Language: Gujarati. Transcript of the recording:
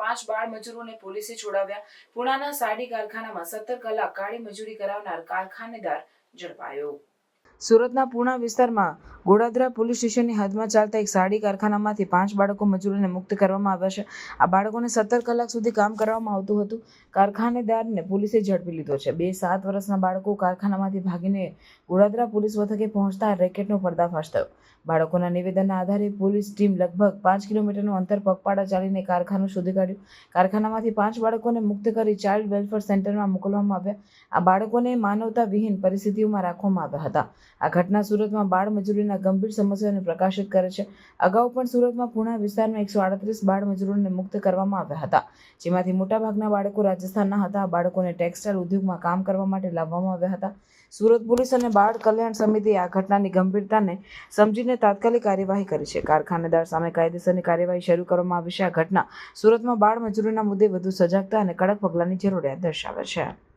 બાળ મજૂરોને પોલીસે છોડાવ્યા. પુણાના સાડી કારખાનામાં સત્તર કલાક કાળી મજૂરી કરાવનાર કારખાનેદાર ઝડપાયો. સુરતના પૂણા વિસ્તારમાં ગોડાદરા પોલીસ સ્ટેશનની હદમાં ચાલતા એક સાડી કારખાનામાંથી પાંચ બાળકો મજૂરોને મુક્ત કરવામાં આવ્યા છે. આ બાળકોને સત્તર કલાક સુધી કામ કરવામાં આવતું હતું. કારખાનેદારને પોલીસે ઝડપી લીધો છે. બે સાત વર્ષના બાળકો કારખાનામાંથી ભાગીને ગોડાદરા પોલીસ મથકે પહોંચતા રેકેટનો પર્દાફાશ થયો. બાળકોના નિવેદનના આધારે પોલીસ ટીમ લગભગ પાંચ કિલોમીટરનું અંતર પગપાળા ચાલીને કારખાનું શોધી કાઢ્યું. કારખાનામાંથી પાંચ બાળકોને મુક્ત કરી ચાઇલ્ડ વેલફેર સેન્ટરમાં મોકલવામાં આવ્યા. આ બાળકોને માનવતા વિહીન પરિસ્થિતિઓમાં રાખવામાં આવ્યા હતા. આ ઘટના સુરતમાં બાળ મજૂરીના ગંભીર સમસ્યાઓને પ્રકાશિત કરે છે. અગાઉ પણ સુરતમાં પુણા વિસ્તારમાં એકસો આડત્રીસ બાળ મજૂરોને મુક્ત કરવામાં આવ્યા હતા. જેમાંથી મોટાભાગના બાળકો રાજસ્થાનના હતા. બાળકોને ટેક્સટાઇલ ઉદ્યોગમાં કામ કરવા માટે લાવવામાં આવ્યા હતા. સુરત પોલીસ અને બાળ કલ્યાણ સમિતિએ આ ઘટનાની ગંભીરતાને સમજીને તાત્કાલિક કાર્યવાહી કરી છે. કારખાનેદાર સામે કાયદેસરની કાર્યવાહી શરૂ કરવામાં આવી છે. આ ઘટના સુરતમાં બાળ મજૂરીના મુદ્દે વધુ સજાગતા અને કડક પગલાંની જરૂરિયાત દર્શાવે છે.